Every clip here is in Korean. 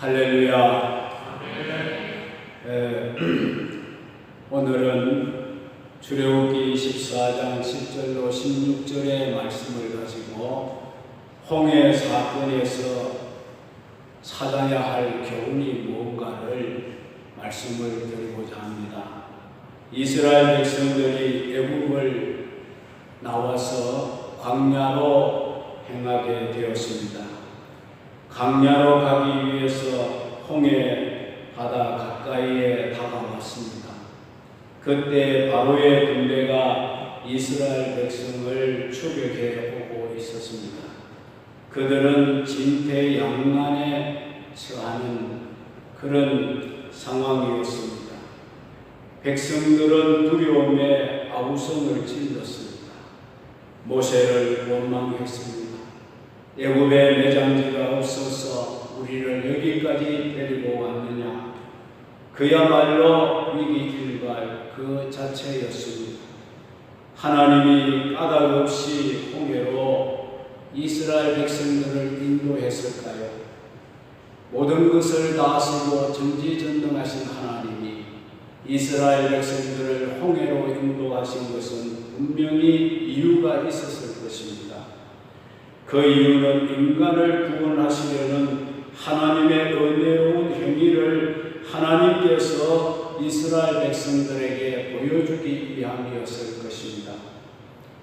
할렐루야. 에, 오늘은 출애굽기 14장 10절로 16절의 말씀을 가지고 홍해 사건에서 찾아야 할 교훈이 무엇가를 말씀을 드리고자 합니다. 이스라엘 백성들이 애국을 나와서 광야로 행하게 되었습니다. 강야로 가기 위해서 홍해 바다 가까이에 다가왔습니다. 그때 바로의 군대가 이스라엘 백성을 추격해 오고 있었습니다. 그들은 진퇴양난에 처하는 그런 상황이었습니다. 백성들은 두려움에 아우성을 질렀습니다. 모세를 원망했습니다. 애굽에 매장지가 없어서 우리를 여기까지 데리고 왔느냐? 그야말로 위기 일발 그 자체였습니다. 하나님이 까닭 없이 홍해로 이스라엘 백성들을 인도했을까요? 모든 것을 다스리고 전지전능하신 하나님이 이스라엘 백성들을 홍해로 인도하신 것은 분명히 이유가 있었을. 그 이유는 인간을 구원하시려는 하나님의 은혜로운 행위를 하나님께서 이스라엘 백성들에게 보여주기 위함이었을 것입니다.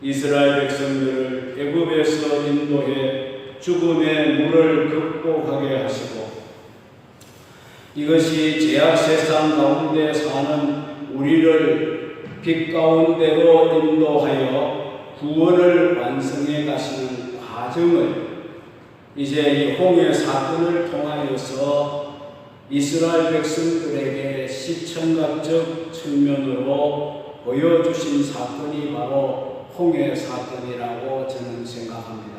이스라엘 백성들을 애굽에서 인도해 죽음의 물을 극복하게 하시고 이것이 제약 세상 가운데 사는 우리를 빛 가운데로 인도하여 구원을 완성해 가시는 과정을 이제 이 홍해 사건을 통하여서 이스라엘 백성들에게 시청각적 측면으로 보여주신 사건이 바로 홍해 사건이라고 저는 생각합니다.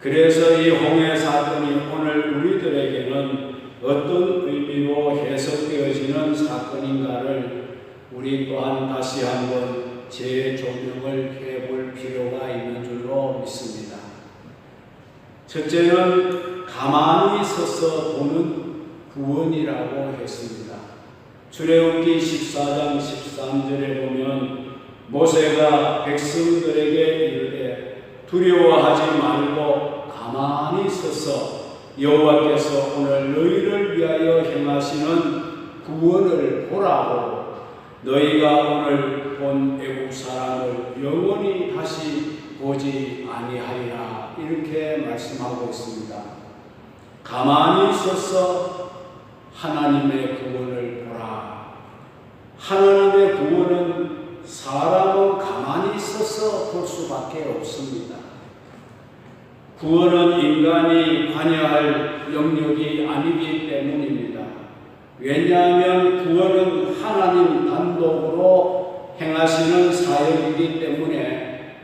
그래서 이 홍해 사건이 오늘 우리들에게는 어떤 의미로 해석되어지는 사건인가를 우리 또한 다시 한번 재조명을 해볼 필요가 있는 줄로 믿습니다. 첫째는 가만히 서서 보는 구원이라고 했습니다. 출애굽기 14장 13절에 보면 모세가 백성들에게 이르되 두려워하지 말고 가만히 서서 여호와께서 오늘 너희를 위하여 행하시는 구원을 보라고 너희가 오늘 본 애국 사람을 영원히 다시 보지 아니하리라 이렇게 말씀하고 있습니다. 가만히 서서 하나님의 구원을 보라. 하나님의 구원은 사람은 가만히 있어서 볼 수밖에 없습니다. 구원은 인간이 관여할 영역이 아니기 때문입니다. 왜냐하면 구원은 하나님 단독으로 행하시는 사역이기 때문에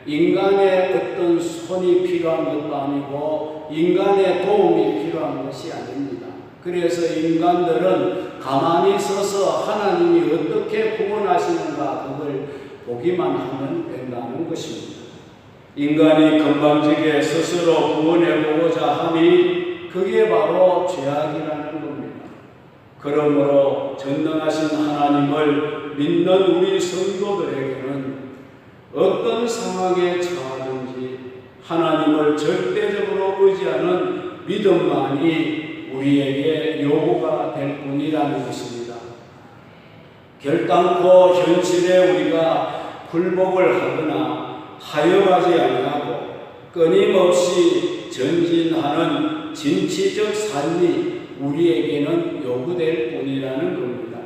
인간의 어떤 손이 필요한 것도 아니고 인간의 도움이 필요한 것이 아닙니다. 그래서 인간들은 가만히 서서 하나님이 어떻게 구원하시는가 그걸 보기만 하면 된다는 것입니다. 인간이 건방지게 스스로 구원해 보고자 하니 그게 바로 죄악이라는 겁니다. 그러므로 전능하신 하나님을 믿는 우리 성도들에게는 어떤 상황에 처하든지 하나님을 절대적으로 의지하는 믿음만이 우리에게 요구가 될 뿐이라는 것입니다. 결단코 현실에 우리가 굴복을 하거나 하여가지 아니하고 끊임없이 전진하는 진취적 삶이 우리에게는 요구될 뿐이라는 겁니다.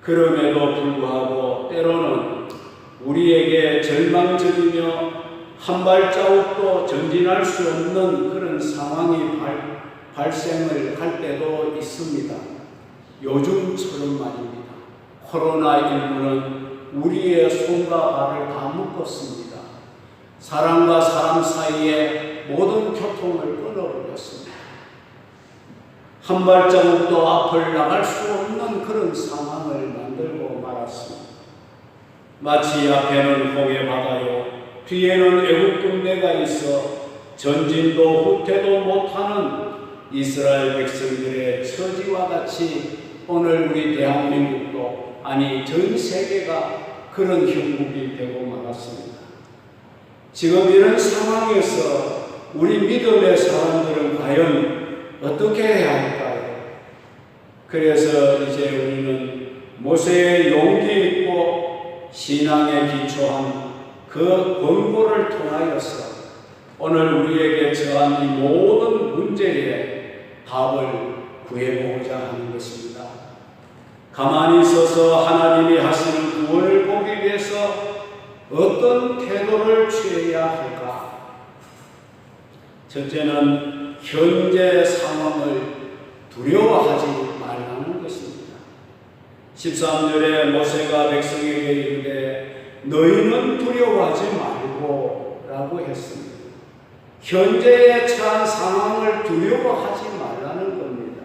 그럼에도 불구하고 때로는 우리에게 절망적이며 한 발자국도 전진할 수 없는 그런 상황이 발, 발생을 할 때도 있습니다. 요즘처럼 말입니다. 코로나19는 우리의 손과 발을 다 묶었습니다. 사람과 사람 사이에 모든 교통을 끊어버렸습니다. 한 발자국도 앞을 나갈 수 없는 그런 상황을 만들고 말았습니다. 마치 앞에는 홍해 바다요, 뒤에는 애국 군대가 있어 전진도 후퇴도 못하는 이스라엘 백성들의 처지와 같이 오늘 우리 대한민국도 아니 전 세계가 그런 형국이 되고 말았습니다. 지금 이런 상황에서 우리 믿음의 사람들은 과연 어떻게 해야 할까요? 그래서 이제 우리는 모세의 용기 있고 신앙에 기초한 그 권고를 통하여서 오늘 우리에게 처한 이 모든 문제에 답을 구해보고자 하는 것입니다. 가만히 있어서 하나님이 하시는 구원을 보기 위해서 어떤 태도를 취해야 할까? 첫째는 현재 상황을 두려워하지 말라는 것입니다. 13절에 모세가 백성에게 이르되 너희는 두려워하지 말고 라고 했습니다. 현재에 처한 상황을 두려워하지 말라는 겁니다.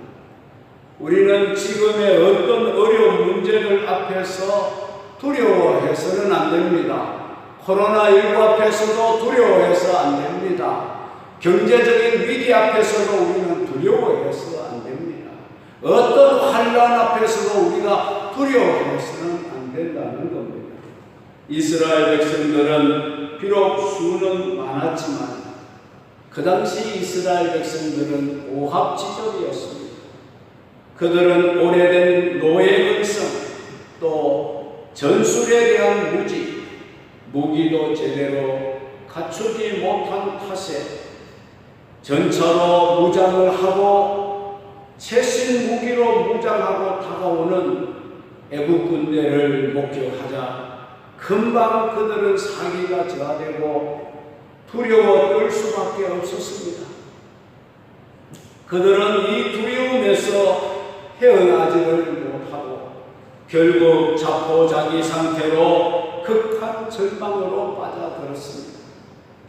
우리는 지금의 어떤 어려운 문제들 앞에서 두려워해서는 안 됩니다. 코로나19 앞에서도 두려워해서 안 됩니다. 경제적인 위기 앞에서도 우리는 두려워해서 안 됩니다. 어떤 환란 앞에서도 우리가 두려워해서는 안 된다는 겁니다. 이스라엘 백성들은 비록 수는 많았지만 그 당시 이스라엘 백성들은 오합지졸이었습니다. 그들은 오래된 노예 근성 또 전술에 대한 무지, 무기도 제대로 갖추지 못한 탓에 전차로 무장을 하고 최신 무기로 무장하고 다가오는 애국 군대를 목격하자 금방 그들은 사기가 저하되고 두려워 떨 수밖에 없었습니다. 그들은 이 두려움에서 헤어나지를 못하고 결국 자포자기 상태로 극한 절망으로 빠져들었습니다.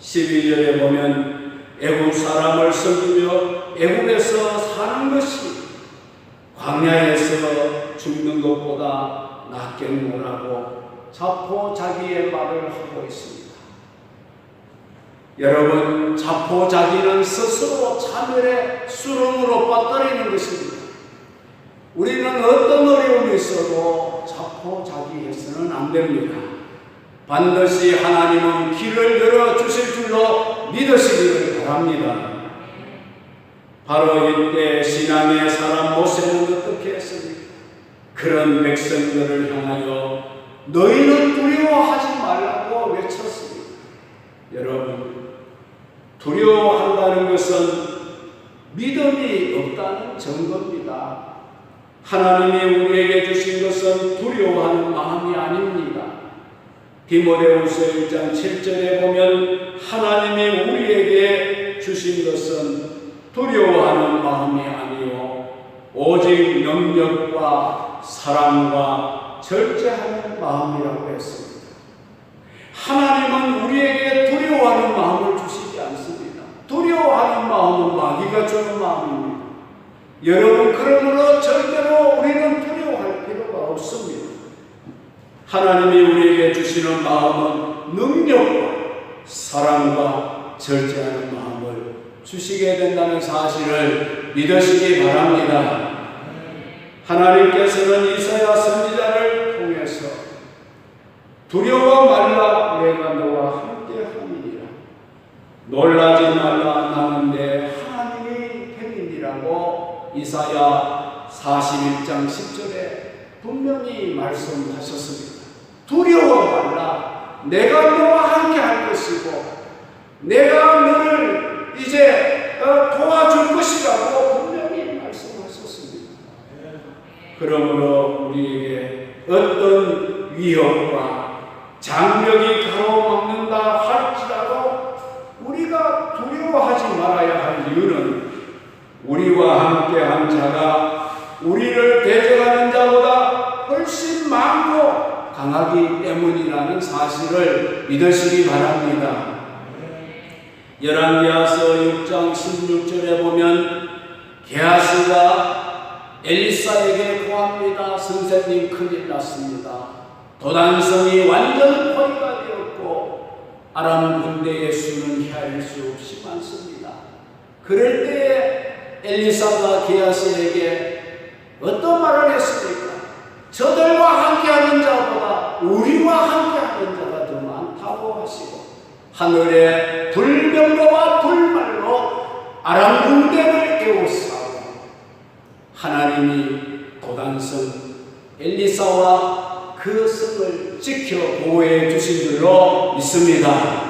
12절에 보면 애국 사람을 섬기며 애국에서 사는 것이 광야에서 죽는 것보다 낫겠노라고 자포 자기의 말을 하고 있습니다. 여러분, 자포 자기는 스스로 차별의 수렁으로 빠뜨리는 것입니다. 우리는 어떤 어려움이 있어도 자포 자기해서는 안 됩니다. 반드시 하나님은 길을 열어 주실 줄로 믿으시기를 바랍니다. 바로 이때 신앙의 사람 모세는 어떻게 했습니까? 그런 백성들을 향하여 너희는 두려워하지 말라고 외쳤습니다. 여러분, 두려워한다는 것은 믿음이 없다는 증거입니다. 하나님이 우리에게 주신 것은 두려워하는 마음이 아닙니다. 디모데후서 1장 7절에 보면 하나님이 우리에게 주신 것은 두려워하는 마음이 아니요 오직 능력과 사랑과 절제하는 마음이라고 했습니다. 하나님은 우리에게 두려워하는 마음을 주시지 않습니다. 두려워하는 마음은 마귀가 주는 마음입니다. 여러분 그러므로 절대로 우리는 두려워할 필요가 없습니다. 하나님이 우리에게 주시는 마음은 능력과 사랑과 절제하는 마음을 주시게 된다는 사실을 믿으시기 바랍니다. 하나님께서는 이사야 선지자를 통해서 두려워 말라 내가 너와 함께 함이니라 놀라지 말라 나는 내 하나님이 됨이니라고 이사야 41장 10절에 분명히 말씀하셨습니다. 두려워 말라. 내가 너와 함께 할 것이고, 내가 너를 이제 어, 도와줄 것이라고 분명히 말씀하셨습니다. 그러므로 우리에게 어떤 위협과 장벽이 가로막는다 할지라도 우리가 두려워하지 말아야 할 이유는 우리와 함께 한 자가 우리를 대적하는 자보다 훨씬 많고 강하기 때문이라는 사실을 믿으시기 바랍니다. 열왕기하서 6장 16절에 보면 게하스가 엘리사에게 고합니다. 선생님 큰일 났습니다. 도단성이 완전 포위가 되었고 아람 군대의 수는 헤아릴 수 없이 많습니다. 그럴 때에 엘리사가 게하스에게 어떤 말을 했습니까? 저들과 함께하는 자보다 우리와 함께하는 자가 더 많다고 하시고 하늘에 불병거와 불말로 아람 군대를 에워싸고 하나님이 도단성 엘리사와 그 성을 지켜 보호해 주신 줄로 믿습니다.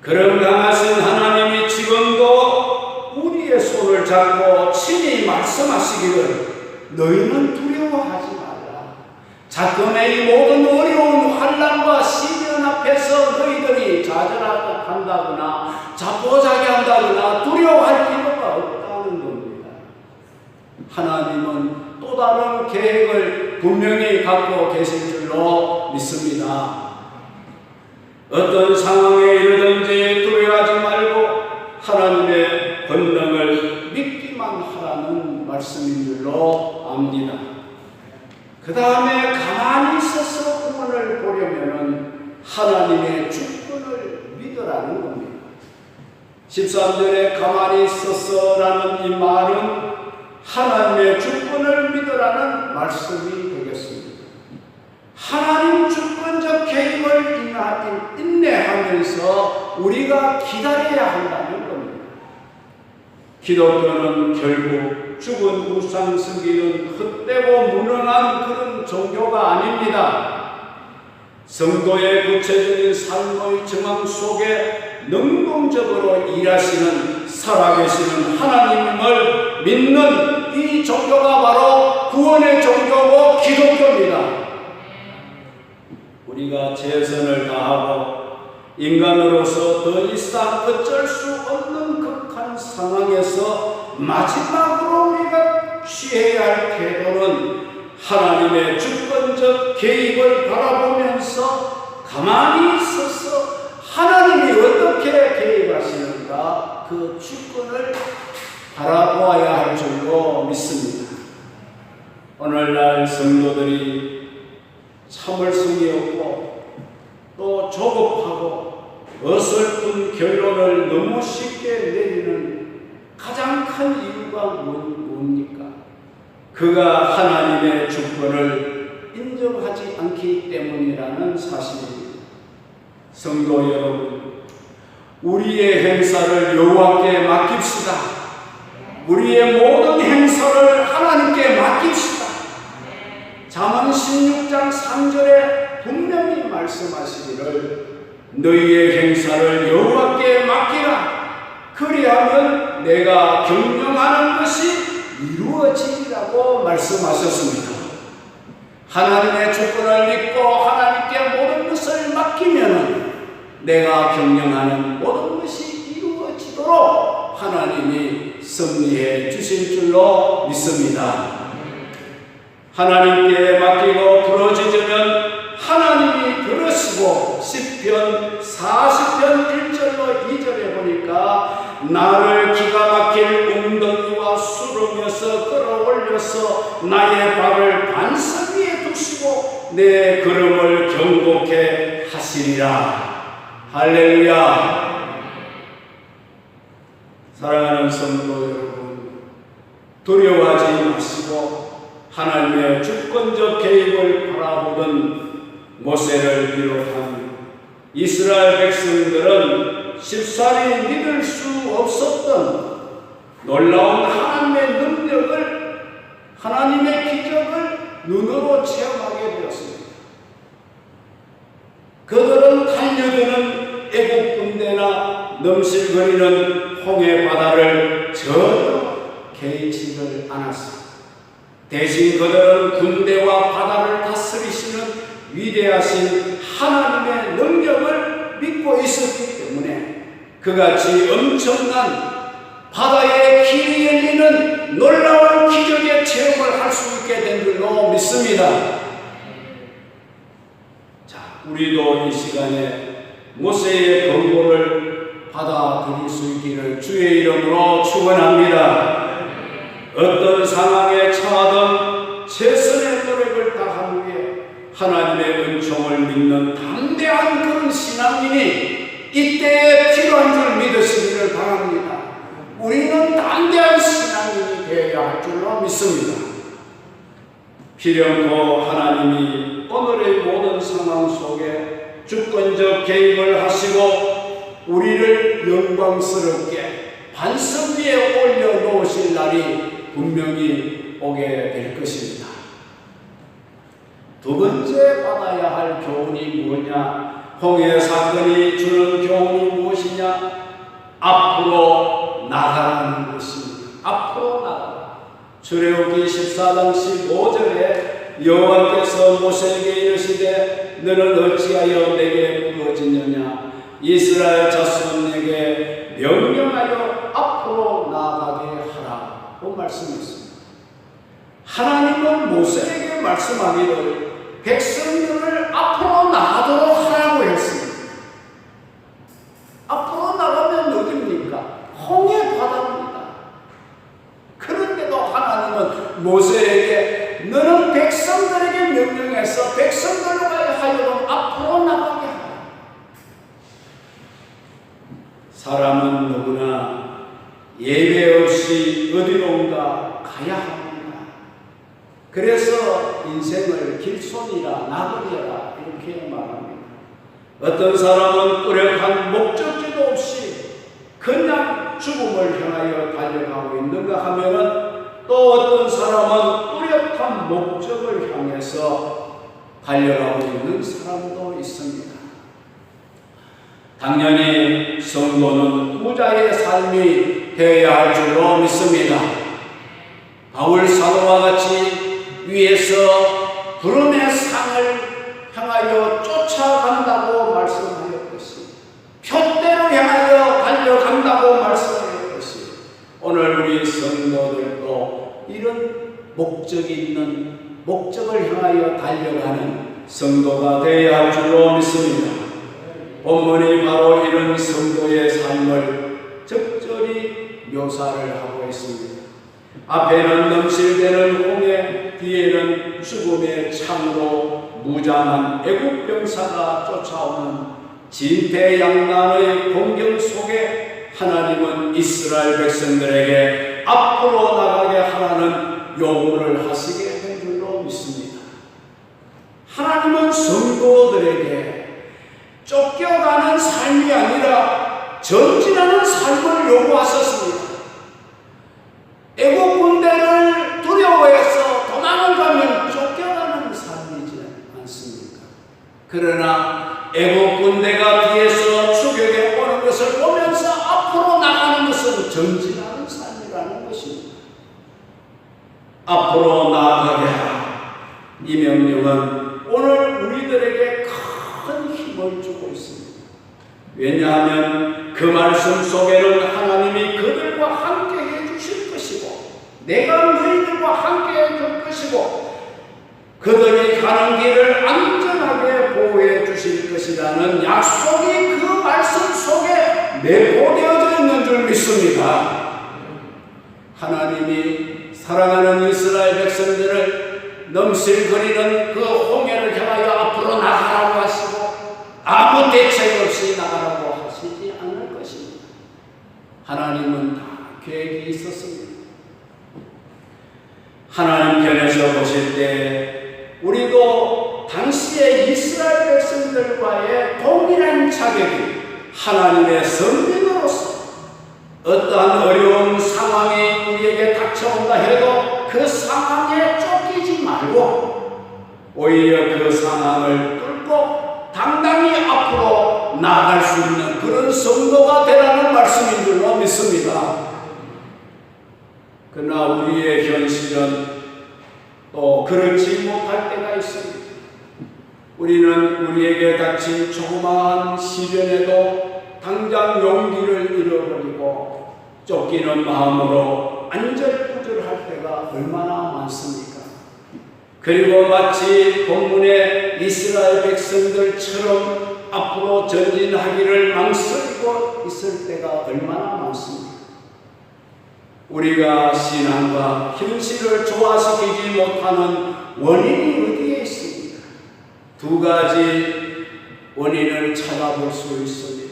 그런 강하신 하나님이 지금도 우리의 손을 잡고 친히 말씀하시기를 너희는 두려워하지 말라. 자금의 이 모든 어려운 환란과 시련 앞에서 너희들이 좌절한다거나 자포자기한다거나 두려워할 필요가 겁니다. 하나님은 또 다른 계획을 분명히 갖고 계신 줄로 믿습니다. 어떤 상황에 이르든지 두려워하지 말고 하나님의 권능을 믿기만 하라는 말씀인 줄로 압니다. 그 다음에 가만히 있어서 구원을 보려면은 하나님의 주권을 믿으라는 겁니다. 13절에 가만히 있어서라는 이 말은 하나님의 주권을 믿으라는 말씀이 되겠습니다. 하나님 주권적 개입을 인내하면서 우리가 기다려야 한다는 겁니다. 기독교는 결국 죽은 우상 섬기는 헛되고 무능한 그런 종교가 아닙니다. 성도의 구체적인 삶의 정황 속에 능동적으로 일하시는 살아계시는 하나님을 믿는 이 종교가 바로 구원의 종교고 기독교입니다. 우리가 최선을 다하고 인간으로서 더 이상 어쩔 수 없는 극한 상황에서 마지막으로 우리가 취해야 할 태도는 하나님의 주권적 개입을 바라보면서 가만히 있어서 하나님이 어떻게 개입하시는가 그 주권을 바라보아야 할 줄로 믿습니다. 오늘날 성도들이 참을성이 없고 또 조급하고 어설픈 결론을 너무 쉽게 내리는 가장 큰 이유가 뭐- 뭡니까? 그가 하나님의 주권을 인정하지 않기 때문이라는 사실입니다. 성도 여러분, 우리의 행사를 여호와께 맡깁시다. 우리의 모든 행사를 하나님께 맡깁시다. 잠언 16장 3절에 분명히 말씀하시기를 너희의 행사를 여호와께 맡기라. 그리하면 내가 경영하는 것이 이루어지리라고 말씀하셨습니다. 하나님의 주권을 믿고 하나님께 모든 것을 맡기면 내가 경영하는 모든 것이 이루어지도록 하나님이 섭리해 주실 줄로 믿습니다. 하나님께 맡기고 부러지면 하나님이 들으시고 시편 40편 1절로 2절에 보니까 나를 기가 막힐 웅덩이와 수렁에서 끌어올려서 나의 발을 반석 위에 두시고 내 걸음을 경고케 하시리라 할렐루야 사랑하는 성도 여러분 두려워하지 마시고 하나님의 주권적 개입을 바라보던 모세를 비롯한 이스라엘 백성들은 쉽사리 믿을 수 없었던 놀라운 하나님의 능력을 하나님의 기적을 눈으로 체험하게 되었습니다. 그들은 달려드는 애국 군대나 넘실거리는 홍해 바다를 전혀 개의치를 않았습니다. 대신 그들은 군대와 바다를 다스리시는 위대하신 하나님의 능력을 믿고 있었기 때문에 그같이 엄청난 바다에 길이 열리는 놀라운 기적의 체험을 할 수 있게 된 줄로 믿습니다. 자, 우리도 이 시간에 모세의 권고를 받아들일 수 있기를 주의 이름으로 축원합니다. 어떤 상황에 처하든 최선의 노력을 다한 후에 하나님의 은총을 믿는 담대한 그런 신앙인이 이때에 필요한 줄 믿으시기를 바랍니다. 우리는 담대한 신앙인이 되어야 할 줄로 믿습니다. 필연코 하나님이 오늘의 모든 상황 속에 주권적 개입을 하시고 우리를 영광스럽게 반석 위에 올려놓으실 날이 분명히 오게 될 것입니다. 두 번째 받아야 할 교훈이 뭐냐? 홍해 사건이 주는 교훈이 무엇이냐? 앞으로 나가라는 것입니다. 앞으로 나가라. 출애굽기 14장 15절에 여호와께서 모세에게 이르시되 너는 어찌하여 내게 부러지느냐 이스라엘 자손 에게 명령하여 앞으로 나아가게 하라고 말씀했습니다. 하나님은 모세에게 말씀하기를 백성들을 앞으로 나가도록 하라고 했습니다. 앞으로 나가면 어딥니까? 홍해 바다입니다. 그런데도 하나님은 모세에게 너는 백성들에게 명령해서 백성들로 하여금 앞으로 나가게 하라. 사람은 누구나 예외 없이 어디론가 가야 합니다. 그래서 인생을 길손이라 나그리라 이렇게 말합니다. 어떤 사람은 뚜렷한 목적지도 없이 그냥 죽음을 향하여 달려가고 있는가 하면은 또 어떤 사람은 뚜렷한 목적을 향해서 달려가고 있는 사람도 있습니다. 당연히 성도는 부자의 삶이 되어야 할 줄로 믿습니다. 바울 사도와 같이 위에서 부름의 상을 향하여 쫓아간다고 말씀하였듯이 표대로 향하여 달려간다고 말씀하였듯이 오늘 우리 성도들도 이런 목적이 있는 목적을 향하여 달려가는 성도가 되어야 할 줄로 믿습니다. 본문이 바로 이런 성도의 삶을 적절히 묘사를 하고 있습니다. 앞에는 넘실대는 홍해, 뒤에는 죽음의 창으로 무장한 애국 병사가 쫓아오는 진퇴양난의 공경 속에 하나님은 이스라엘 백성들에게 앞으로 나가게 하라는 요구를 하시게 된 줄로 믿습니다. 하나님은 성도들에게 쫓겨가는 삶이 아니라 전진하는 삶을 요구하셨습니다. 애국 군대를 두려워해서 도망을 가면 쫓겨가는 삶이지 않습니까? 그러나 애국 군대가 뒤에서 추격해 오는 것을 보면서 앞으로 나가는 것은 전진하는 삶이라는 것입니다. 앞으로 나아가게 하라. 이 명령은 오늘 우리들에게 큰 힘을 주고 있습니다. 왜냐하면 그 말씀 속에는 하나님이 그들과 함께 해 주실 것이고, 내가 너희들과 함께 해줄 것이고, 그들이 가는 길을 안전하게 보호해 주실 것이라는 약속이 그 말씀 속에 내포되어져 있는 줄 믿습니다. 하나님이 사랑하는 이스라엘 백성들을 넘실거리는 그 홍해를 향하여 앞으로 나가라고 하시고 아무 대책 없이 나가라고 하시지 않을 것입니다. 하나님은 다 계획이 있었습니다. 하나님 편에 서 보실 때 우리도 당시의 이스라엘 백성들과의 동일한 자격이 하나님의 선민으로서 어떠한 어려운 상황이 우리에게 닥쳐온다 해도 그 상황에 쫓기지 말고 오히려 그 상황을 뚫고 당당히 앞으로 나아갈 수 있는 그런 성도가 되라는 말씀인 줄로 믿습니다. 그러나 우리의 현실은 또 그렇지 못할 때가 있습니다. 우리는 우리에게 닥친 조그마한 시련에도 당장 용기를 잃어버리고 쫓기는 마음으로 안절부절할 때가 얼마나 많습니까? 그리고 마치 본문의 이스라엘 백성들처럼 앞으로 전진하기를 망설이고 있을 때가 얼마나 많습니까? 우리가 신앙과 현실을 조화시키지 못하는 원인이 어디에 있습니까? 두 가지 원인을 찾아볼 수 있습니다.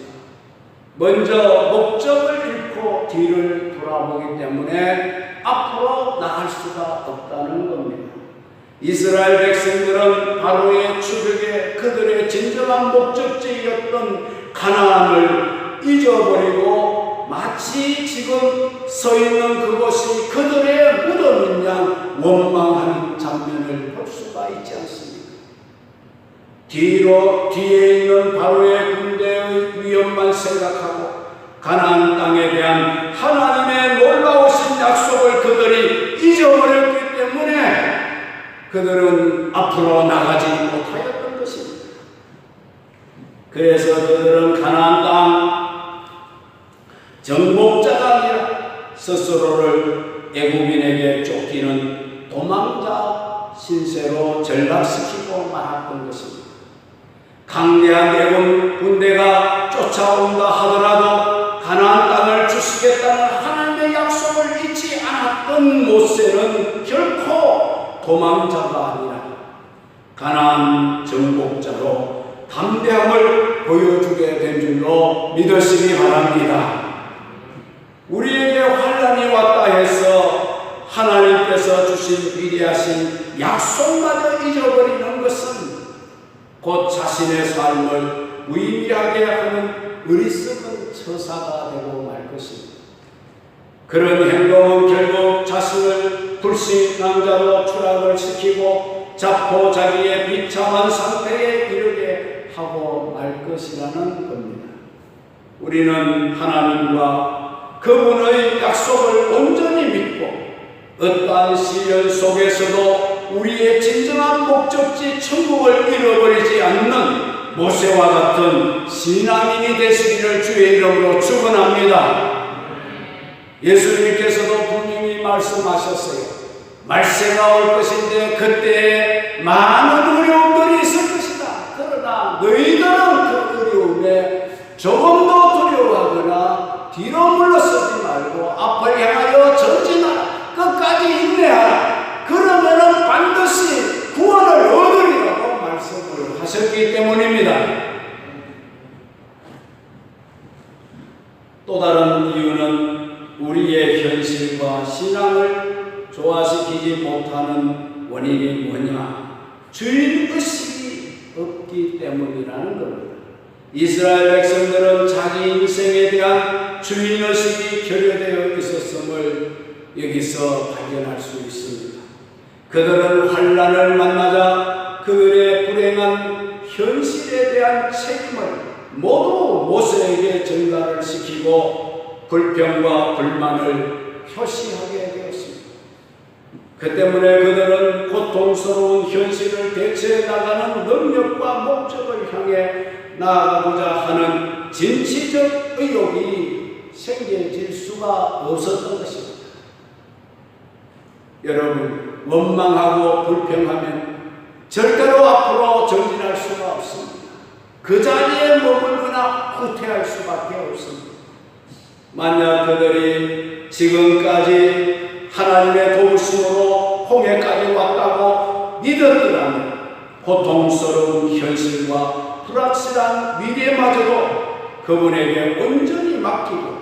먼저 목적을 잃고 뒤를 돌아보기 때문에 앞으로 나갈 수가 없다는 겁니다. 이스라엘 백성들은 바로의 추격에 그들의 진정한 목적지였던 가나안을 잊어버리고 마치 지금 서 있는 그곳이 그들의 무덤인 양 원망하는 장면을 볼 수가 있지 않습니까? 뒤로 뒤에 있는 바로의 군대의 위험만 생각하고 가나안 땅에 대한 하나님의 놀라우신 약속을 그들이 잊어버렸기 때문에 그들은 앞으로 나가지 못하였던 것입니다. 그래서 그들은 가나안 땅 정복자가 아니라 스스로를 애국인에게 쫓기는 도망자 신세로 전락시키고 말았던 것입니다. 강대한 애군 군대가 쫓아온다 하더라도 주시겠다는 하나님의 약속을 잊지 않았던 모세는 결코 도망자가 아니라 가나안 정복자로 담대함을 보여주게 된 줄로 믿으시기 바랍니다. 우리에게 환란이 왔다 해서 하나님께서 주신 위대하신 약속마저 잊어버리는 것은 곧 자신의 삶을 무의미하게 하는 어리석은 처사가 되고 말 것입니다. 그런 행동은 결국 자신을 불신앙자로 추락을 시키고 자포 자기의 비참한 상태에 이르게 하고 말 것이라는 겁니다. 우리는 하나님과 그분의 약속을 온전히 믿고 어떠한 시련 속에서도 우리의 진정한 목적지 천국을 잃어버리지 않는 모세와 같은 신앙인이 되시기를 주의 이름으로 축원합니다. 예수님께서도 분명히 말씀하셨어요. 말세가 올 것인데 그때 많은 어려움들이 있을 것이다. 그러나 너희들은 그 어려움에 조금도 두려워하거나 뒤로 물러서지 말고 앞을 향하여 전진하라. 끝까지 인내하라. 그러면은 반드시 구원을 얻으리라고 말씀을 하셨기 때문입니다. 또 다른 신앙을 조화시키지 못하는 원인이 뭐냐? 주인 의식이 없기 때문이라는 겁니다. 이스라엘 백성들은 자기 인생에 대한 주인 의식이 결여되어 있었음을 여기서 발견할 수 있습니다. 그들은 환란을 만나자 그들의 불행한 현실에 대한 책임을 모두 모세에게 전가를 시키고 불평과 불만을 표시하게 되었습니다. 그 때문에 그들은 고통스러운 현실을 대체해 나가는 능력과 목적을 향해 나아가고자 하는 진취적 의욕이 생겨질 수가 없었던 것입니다. 여러분, 원망하고 불평하면 절대로 앞으로 전진할 수가 없습니다. 그 자리에 머물거나 후퇴할 수밖에 없습니다. 만약 그들이 지금까지 하나님의 도우심으로 홍해까지 왔다고 믿었더라면 고통스러운 현실과 불확실한 미래마저도 그분에게 온전히 맡기고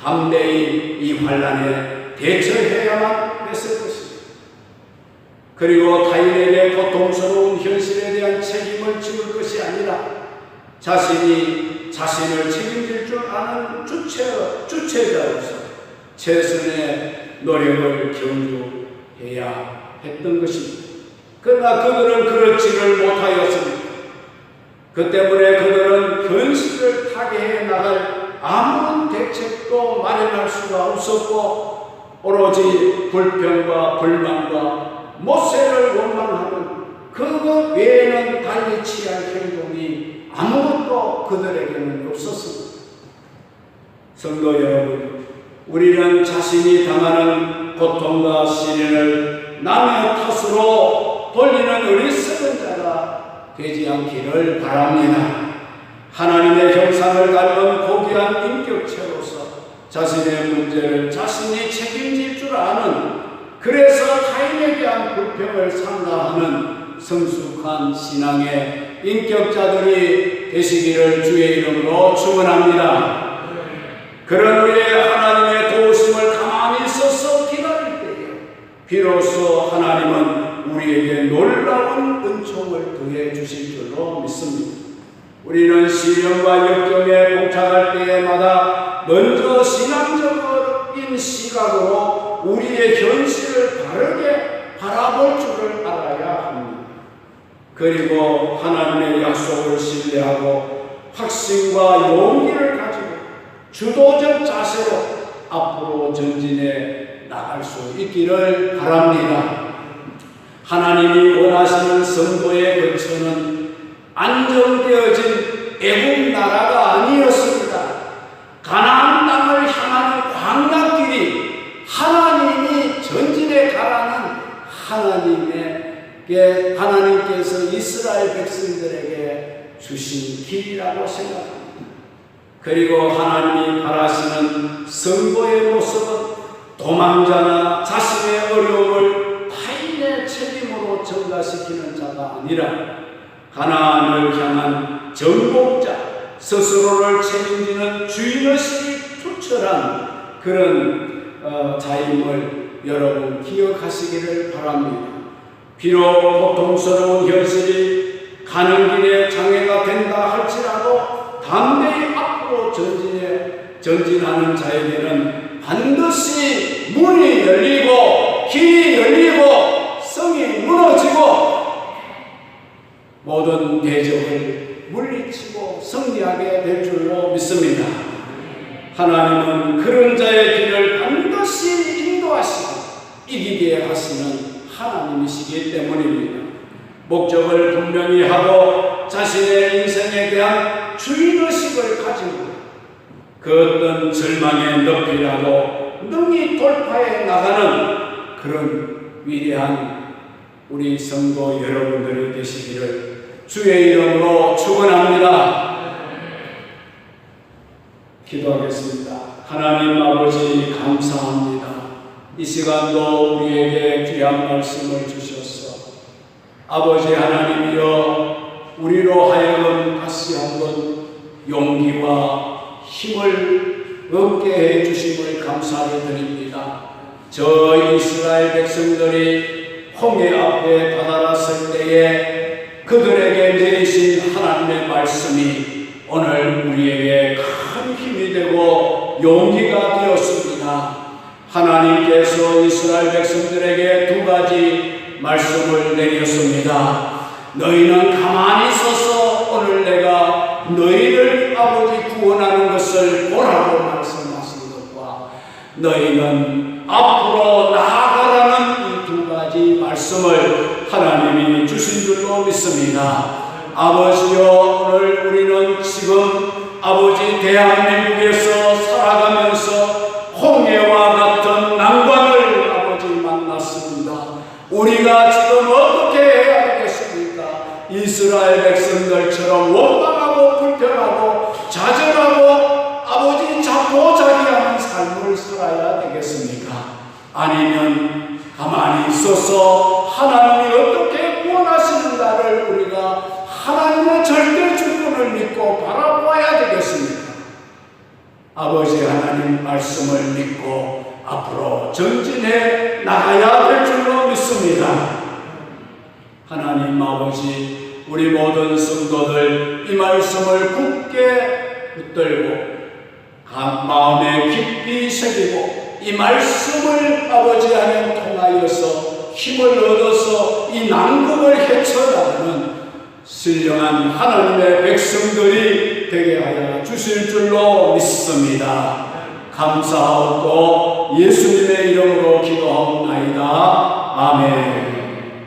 담대히 이 환란에 대처해야만 했을 것입니다. 그리고 타인에게 고통스러운 현실에 대한 책임을 지을 것이 아니라 자신이 자신을 책임질 줄 아는 주체, 주체자로서 최선의 노력을 경주해야 했던 것입니다. 그러나 그들은 그렇지를 못하였습니다. 그 때문에 그들은 현실을 타개해 나갈 아무런 대책도 마련할 수가 없었고 오로지 불평과 불만과 모세를 원망하는 그것 외에는 달리 취할 행동이 아무것도 그들에게는 없었습니다. 성도 여러분, 우리는 자신이 당하는 고통과 시련을 남의 탓으로 돌리는 어리석은 자가 되지 않기를 바랍니다. 하나님의 형상을 닮은 고귀한 인격체로서 자신의 문제를 자신이 책임질 줄 아는 그래서 타인에 대한 불평을 상가하는 성숙한 신앙의 인격자들이 되시기를 주의 이름으로 축원합니다. 그런 후에 하나님의 도우심을 가만히 서서 기다릴 때에 비로소 하나님은 우리에게 놀라운 은총을 더해 주실 줄로 믿습니다. 우리는 시련과 역경에 복잡할 때마다 먼저 신앙적인 시각으로 우리의 현실을 바르게 바라볼 줄을 알아야 합니다. 그리고 하나님의 약속을 신뢰하고 확신과 용기를 가지고 주도적 자세로 앞으로 전진해 나갈 수 있기를 바랍니다. 하나님이 원하시는 성도의 거처는 안정되어진 애국 나라가 아니었습니다. 가나안 땅을 향하는 광야길이 하나님이 전진해 가라는 하나님에게 하나님께서 이스라엘 백성들에게 주신 길이라고 생각합니다. 그리고 하나님이 바라시는 성도의 모습은 도망자나 자신의 어려움을 타인의 책임으로 전가시키는 자가 아니라 가나안을 향한 정복자, 스스로를 책임지는 주인의식이 투철한 그런 어, 자임을 여러분 기억하시기를 바랍니다. 비록 고통스러운 현실이 가는 길에 장애가 된다 할지라도 담대히 앞으로 전진해 전진하는 자에게는 반드시 문이 열리고 길이 열리고 성이 무너지고 모든 대적을 물리치고 승리하게 될 줄로 믿습니다. 하나님은 그런 자의 길을 반드시 인도하시고 이기게 하시는 하나님이시기 때문입니다. 목적을 분명히 하고 자신의 인생에 대한 주인의식을 가지고 그 어떤 절망의 높이라도 능히 돌파해 나가는 그런 위대한 우리 성도 여러분들이 되시기를 주의 이름으로 축원합니다. 기도하겠습니다. 하나님 아버지 감사합니다. 이 시간도 우리에게 귀한 말씀을 주셔서 아버지 하나님이여 우리로 하여금 다시 한번 용기와 힘을 얻게 해 주심을 감사를 드립니다. 저 이스라엘 백성들이 홍해 앞에 다다랐을 때에 그들에게 내리신 하나님의 말씀이 오늘 우리에게 큰 힘이 되고 용기가 되었습니다. 하나님께서 이스라엘 백성들에게 두 가지 말씀을 내렸습니다. 너희는 가만히 서서 오늘 내가 너희를 아버지 구원하는 것을 보라고 말씀하신 것과 너희는 앞으로 나아가라는 이 두 가지 말씀을 하나님이 주신 줄로 믿습니다. 아버지여 오늘 우리는 지금 아버지 대한민국에서 살아가면서 이스라엘 백성들처럼 원망하고 불평하고 좌절하고 아버지 자포자기하는 삶을 살아야 되겠습니까? 아니면 가만히 있어서 하나님이 어떻게 구원하시는가를 우리가 하나님의 절대 주권을 믿고 바라봐야 되겠습니까? 아버지 하나님 말씀을 믿고 앞으로 전진해 나가야 될 줄로 믿습니다. 하나님 아버지 우리 모든 성도들 이 말씀을 굳게 붙들고 가- 마음에 깊이 새기고 이 말씀을 아버지 하나님 통하여서 힘을 얻어서 이 난국을 헤쳐나가는 신령한 하나님의 백성들이 되게 하여 주실 줄로 믿습니다. 감사하고 예수님의 이름으로 기도하옵나이다. 아멘.